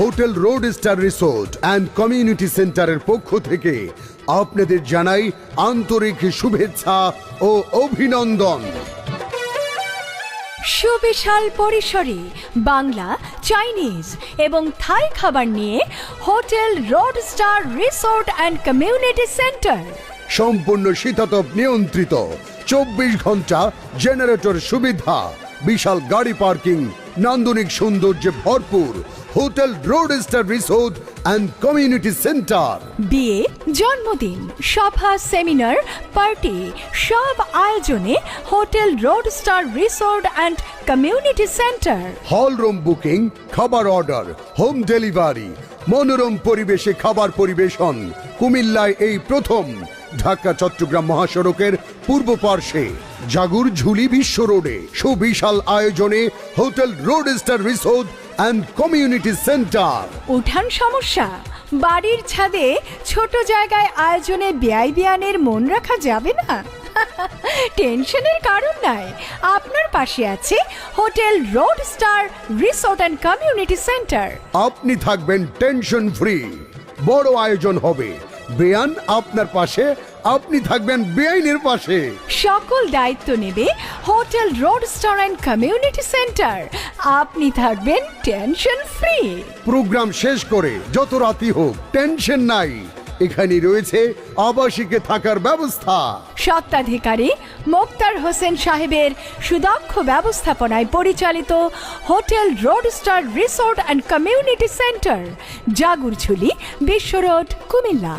Hotel road star resort and community সেন্টারের পক্ষ থেকে আপনাদের জানাই আন্তরিক শুভেচ্ছা ও অভিনন্দন। সুবিশাল পরিসরে বাংলা চাইনিজ এবং থাই খাবার নিয়ে hotel road star resort and community centre. সম্পূর্ণ শীতাতপ নিয়ন্ত্রিত চব্বিশ ঘণ্টা জেনারেটর সুবিধা বিশাল গাড়ি পার্কিং নান্দনিক সৌন্দর্যে ভরপুর hotel road star resort and community centre. বিয়ে জন্মদিন সভা সেমিনার পার্টি সব আয়োজনে hotel road star resort and community centre. Hall room booking খাবার অর্ডার হোম ডেলিভারি মনোরম পরিবেশে খাবার পরিবেশন। কুমিল্লায় এই প্রথম। ঢাকা চট্টগ্রাম মহাসড়কের পূর্ব পার্শ্বে জাগুর ঝুলি বিশ্ব রোডে সুবিশাল আয়োজনে hotel road star resort and community centre. উঠান সমস্যা। বাড়ির ছাদে ছোট জায়গায় আয়োজনে ব্যয় বিয়ানের মন রাখা যাবে না? টেনশনের কারণ নাই। আপনার পাশে আছে hotel road star resort and community centre. আপনি থাকবেন টেনশন ফ্রি। বড় আয়োজন হবে। বেয়ান আপনার পাশে আপনি থাকবেন বেআইনের পাশে। সকল দায়িত্ব নেবে hotel road star and community centre. আপনি থাকবেন টেনশন ফ্রি। প্রোগ্রাম শেষ করে যত রাতি হোক টেনশন নাই। এখানে রয়েছে আবাসিকে থাকার ব্যবস্থা। স্বত্বাধিকারী মোক্তার হোসেন সাহেবের সুদক্ষ ব্যবস্থাপনায় পরিচালিত hotel road star resort and community centre, Jagurjhuli Bishwa road Comilla.